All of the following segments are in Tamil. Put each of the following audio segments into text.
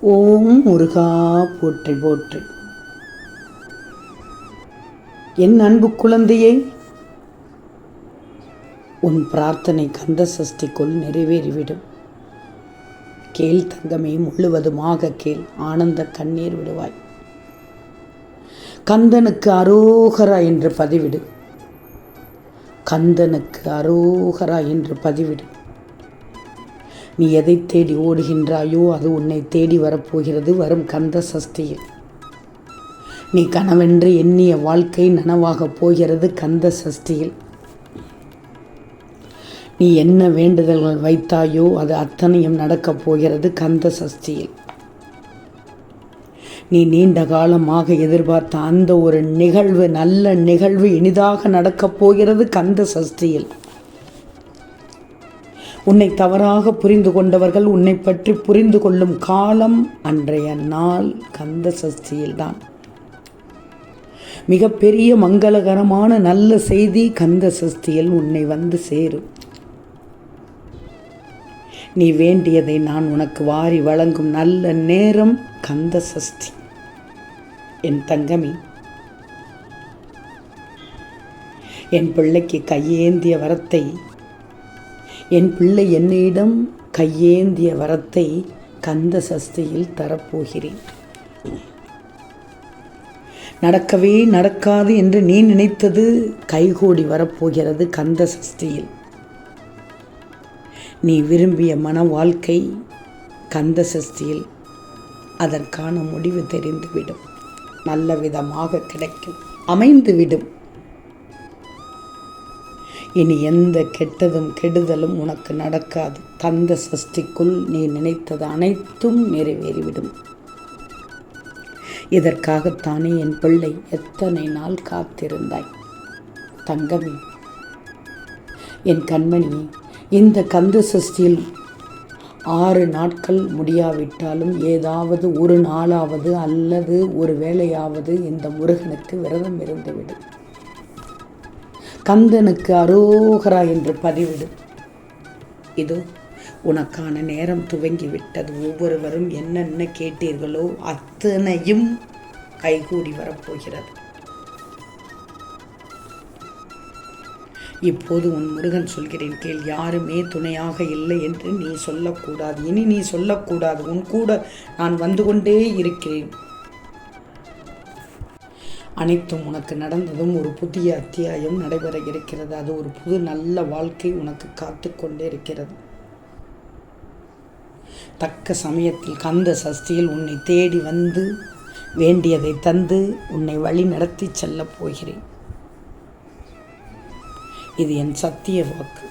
ஓம் முருகா போற்றி போற்றி. என் அன்பு குழந்தையை உன் பிரார்த்தனை கந்த சஷ்டிக்குள் நிறைவேறிவிடும். கேள் தங்கமே முழுவதுமாக கேள் ஆனந்த கண்ணீர் விடுவாய். கந்தனுக்கு அரோகரா என்று பதிவிடு. கந்தனுக்கு அரோகரா என்று பதிவிடு. நீ எதை தேடி ஓடுகின்றாயோ அது உன்னை தேடி வரப்போகிறது வரும் கந்த சஷ்டியில். நீ கனவென்று எண்ணிய வாழ்க்கை நனவாகப் போகிறது கந்த சஷ்டியில். நீ என்ன வேண்டுதல்கள் வைத்தாயோ அது அத்தனையும் நடக்கப் போகிறது கந்த சஷ்டியில். நீ நீண்ட காலமாக எதிர்பார்த்த அந்த ஒரு நிகழ்வு நல்ல நிகழ்வு இனிதாக நடக்கப் போகிறது கந்த சஷ்டியில். உன்னை தவறாக புரிந்து கொண்டவர்கள் உன்னை பற்றி புரிந்து கொள்ளும் காலம் அன்றைய நாள் கந்த சஷ்டியில்தான். மிகப்பெரிய மங்களகரமான நல்ல செய்தி கந்த சஷ்டியில் உன்னை வந்து சேரும். நீ வேண்டியதை நான் உனக்கு வாரி வழங்கும் நல்ல நேரம் கந்த சஷ்டி. என் தங்கமி என் பிள்ளைக்கு கையேந்திய வரத்தை என் பிள்ளை என்னிடம் கையேந்திய வரத்தை கந்த சஷ்டியில் தரப்போகிறேன். நடக்கவே நடக்காது என்று நீ நினைத்தது கைகூடி வரப்போகிறது கந்த சஷ்டியில். நீ விரும்பிய மன வாழ்க்கை கந்த சஷ்டியில். அதற்கான முடிவு தெரிந்துவிடும். நல்ல விதமாக கிடைக்கும். அமைந்துவிடும். இனி எந்த கெட்டதும் கெடுதலும் உனக்கு நடக்காது. கந்த சஷ்டிக்குள் நீ நினைத்தது அனைத்தும் நிறைவேறிவிடும். இதற்காகத்தானே என் பிள்ளை எத்தனை நாள் காத்திருந்தாய்? தங்கமே என் கண்மணி இந்த கந்த சஷ்டியில் ஆறு நாட்கள் முடியாவிட்டாலும் ஏதாவது ஒரு நாளாவது அல்லது ஒரு வேளையாவது இந்த முருகனுக்கு விரதம் இருந்துவிடும் கந்தனுக்கு அரோகரா என்று பதிவிடு. இதோ உனக்கான நேரம் துவங்கிவிட்டது. ஒவ்வொருவரும் என்னென்ன கேட்டீர்களோ அத்தனையும் கைகூடி வரப்போகிறது. இப்போது உன் முருகன் சொல்கிறேன் கேள். யாருமே துணையாக இல்லை என்று நீ சொல்லக்கூடாது. இனி நீ சொல்லக்கூடாது. உன் கூட நான் வந்து கொண்டே இருக்கிறேன். அனைத்தும் உனக்கு நடந்ததும் ஒரு புதிய அத்தியாயம் நடைபெற இருக்கிறது. அது ஒரு புது நல்ல வாழ்க்கை உனக்கு காத்து கொண்டே இருக்கிறது. தக்க சமயத்தில் கந்த சஷ்டியில் உன்னை தேடி வந்து வேண்டியதை தந்து உன்னை வழி நடத்தி செல்லப் போகிறேன். இது என் சத்திய வாக்கு.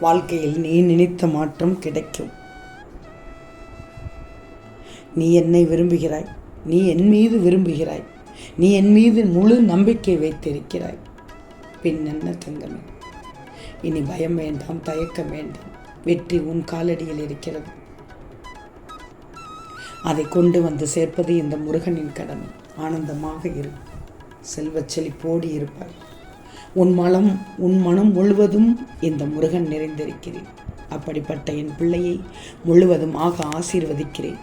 வாழ்க்கையில் நீ நினைத்த மாற்றம் கிடைக்கும். நீ என்னை விரும்புகிறாய். நீ என் மீது விரும்புகிறாய். நீ என் மீது முழு நம்பிக்கை வைத்திருக்கிறாய். பின் என்ன தங்கமே? இனி பயம் வேண்டாம் தயக்கம் வேண்டாம். வெற்றி உன் காலடியில் இருக்கிறது. அதை கொண்டு வந்து சேர்ப்பது இந்த முருகனின் கடமை. ஆனந்தமாக இரு. செல்வச் செழிப்போடு இருப்பாய். உன் மனம் உன் மனம் முழுவதும் இந்த முருகன் நிறைந்திருக்கிறேன். அப்படிப்பட்ட என் பிள்ளையை முழுவதுமாக ஆசீர்வதிக்கிறேன்.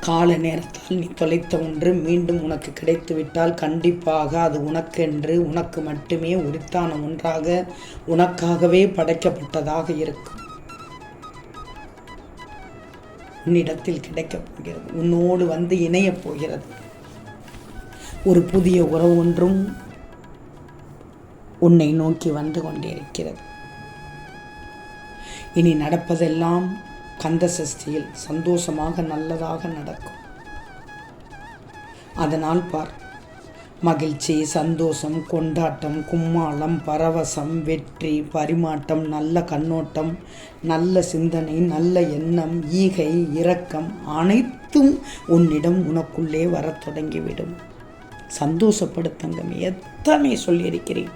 கால நேரத்தால் நீ தொலைத்த ஒன்று மீண்டும் உனக்கு கிடைத்துவிட்டால் கண்டிப்பாக அது உனக்கென்று உனக்கு மட்டுமே உரித்தான ஒன்றாக உனக்காகவே படைக்கப்பட்டதாக இருக்கும். உன்னிடத்தில் கிடைக்கப் போகிறது உன்னோடு வந்து இணையப் போகிறது. ஒரு புதிய உறவு ஒன்றும் உன்னை நோக்கி வந்து கொண்டிருக்கிறது. இனி நடப்பதெல்லாம் கந்த சஷ்டியில் சந்தோஷமாக நல்லதாக நடக்கும். அதனால் பார் மகிழ்ச்சி சந்தோஷம் கொண்டாட்டம் கும்மாளம் பரவசம் வெற்றி பரிமாட்டம் நல்ல கண்ணோட்டம் நல்ல சிந்தனை நல்ல எண்ணம் ஈகை இரக்கம் அனைத்தும் உன்னிடம் உனக்குள்ளே வரத் தொடங்கிவிடும். சந்தோஷப்படுத்தங்கம் எத்தனை சொல்லியிருக்கிறேன்.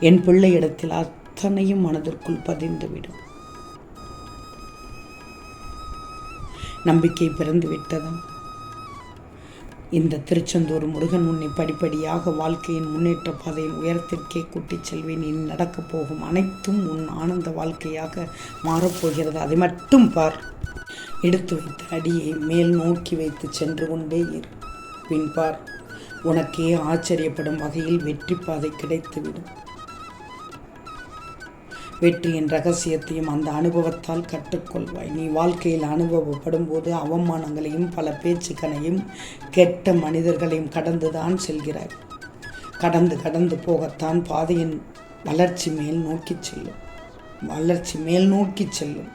என் பிள்ளையிடத்தில் அத்தனையும் மனதிற்குள் பதிந்துவிடும். நம்பிக்கை பிறந்து விட்டதா. இந்த திருச்செந்தூர் முருகன் உன்னை படிப்படியாக வாழ்க்கையின் முன்னேற்ற பாதையின் உயரத்திற்கே கூட்டிச் செல்வேன். இனி நடக்கப் போகும் அனைத்தும் உன் ஆனந்த வாழ்க்கையாக மாறப்போகிறது அதை மட்டும் பார். எடுத்து வைத்த அடியை மேல் நோக்கி வைத்து சென்று கொண்டே இரு. பின்பார் உனக்கே ஆச்சரியப்படும் வகையில் வெற்றி பாதை கிடைத்துவிடும். வெற்றியின் ரகசியத்தையும் அந்த அனுபவத்தால் கற்றுக்கொள்வாய் நீ வாழ்க்கையில் அனுபவப்படும் போது அவமானங்களையும் பல பேச்சுக்களையும் கெட்ட மனிதர்களையும் கடந்துதான் செல்கிறாய். கடந்து கடந்து போகத்தான் பாதையின் வளர்ச்சி மேல் நோக்கி செல்லும். வளர்ச்சி மேல் நோக்கி செல்லும்.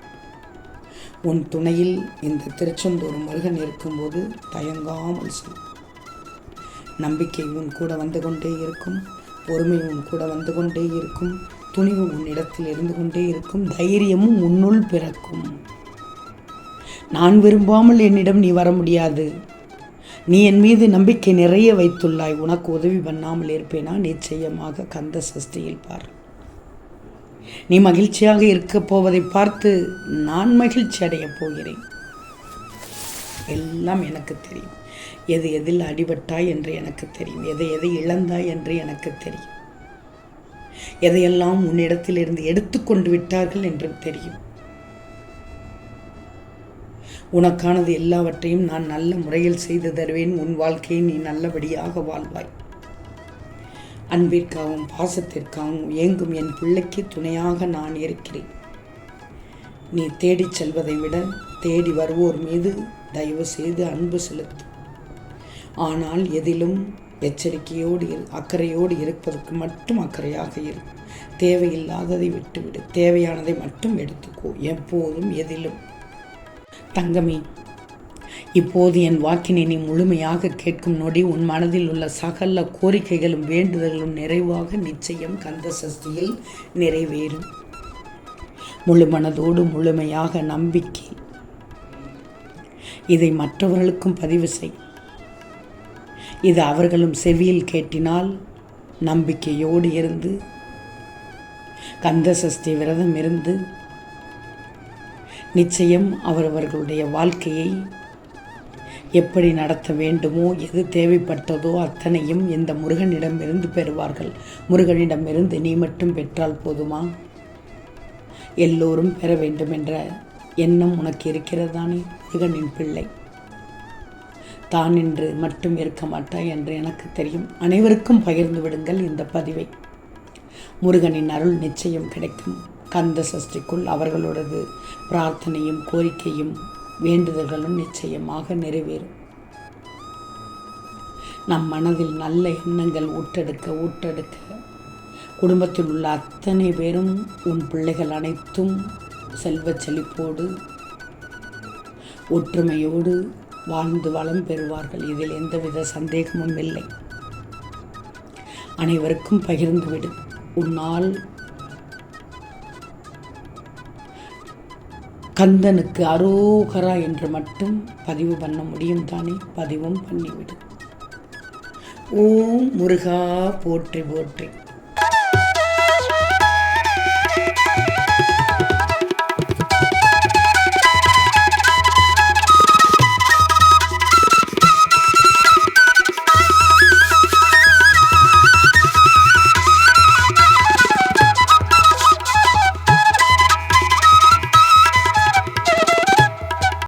உன் துணையில் இந்த திருச்செந்தூர் முருகன் இருக்கும்போது தயங்காமல் செல். நம்பிக்கை உன் கூட வந்து கொண்டே இருக்கும் பொறுமை உன் கூட வந்து கொண்டே இருக்கும் துணிவு உன்னிடத்தில் இருந்து கொண்டே இருக்கும் தைரியமும் உன்னுள் பிறக்கும். நான் விரும்பாமல் என்னிடம் நீ வர முடியாது. நீ என் மீது நம்பிக்கை நிறைய வைத்துள்ளாய். உனக்கு உதவி பண்ணாமல் இருப்பேனா? நிச்சயமாக கந்த சஷ்டியில் பார். நீ மகிழ்ச்சியாக இருக்கப் போவதை பார்த்து நான் மகிழ்ச்சி அடையப் போகிறேன். எல்லாம் எனக்கு தெரியும். எது எதில் அடிபட்டாய் என்று எனக்கு தெரியும். எதை எதை இழந்தாய் என்று எனக்கு தெரியும். எதையெல்லாம் உன்னிடத்திலிருந்து எடுத்துக்கொண்டு விட்டார்கள் என்று தெரியும். உனக்கானது எல்லாவற்றையும் நான் நல்ல முறையில் செய்து தருவேன். உன் வாழ்க்கையை நீ நல்லபடியாக வாழ்வாய். அன்பிற்காகவும் பாசத்திற்காகவும் ஏங்கும் என் பிள்ளைக்கு துணையாக நான் இருக்கிறேன். நீ தேடிச் செல்வதை விட தேடி வருவோர் மீது தயவு செய்து அன்பு செலுத்து. ஆனால் எதிலும் எச்சரிக்கையோடு இரு அக்கறையோடு இருப்பதற்கு மட்டும் அக்கறையாக இரு. தேவையில்லாததை விட்டுவிடு. தேவையானதை மட்டும் எடுத்துக்கோ. எப்போதும் எதிலும். தங்கமே இப்போது என் வாக்கினை நீ முழுமையாக கேட்கும் நொடி உன் மனதில் உள்ள சகல கோரிக்கைகளும் வேண்டுதல்களும் நிறைவாக நிச்சயம் கந்த சஷ்டியில் நிறைவேறும். முழு மனதோடு முழுமையாக நம்பிக்கை. இதை மற்றவர்களுக்கும் பதிவு செய். இது அவர்களும் செவியில் கேட்டினால் நம்பிக்கையோடு இருந்து கந்த சஷ்டி விரதம் இருந்து நிச்சயம் அவரவர்களுடைய வாழ்க்கையை எப்படி நடத்த வேண்டுமோ எது தேவைப்பட்டதோ அத்தனையும் இந்த முருகனிடமிருந்து பெறுவார்கள். முருகனிடமிருந்து நீ மட்டும் பெற்றால் போதுமா? எல்லோரும் பெற வேண்டும் என்ற எண்ணம் உனக்கு இருக்கிறதானே முருகனின் பிள்ளை. தான் என்று மட்டும் இருக்க மாட்டாய் என்று எனக்கு தெரியும். அனைவருக்கும் பகிர்ந்து விடுங்கள் இந்த பதிவை. முருகனின் அருள் நிச்சயம் கிடைக்கும். கந்த சஷ்டிக்குள் அவர்களோடது பிரார்த்தனையும் கோரிக்கையும் வேண்டுதல்களும் நிச்சயமாக நிறைவேறும். நம் மனதில் நல்ல எண்ணங்கள் ஊட்டெடுக்க ஊட்டெடுக்க. குடும்பத்தில் உள்ள அத்தனை பேரும் உன் பிள்ளைகள் அனைத்தும் செல்வச் செழிப்போடு ஒற்றுமையோடு வாழ்ந்து வளம் பெறுவார்கள். இதில் எந்தவித சந்தேகமும் இல்லை. அனைவருக்கும் பகிர்ந்துவிடு. உன்னால் கந்தனுக்கு அரோகரா என்று மட்டும் பதிவு பண்ண முடியும் தானே? பதிவும் பண்ணிவிடு. ஓம் முருகா போற்றி போற்றி.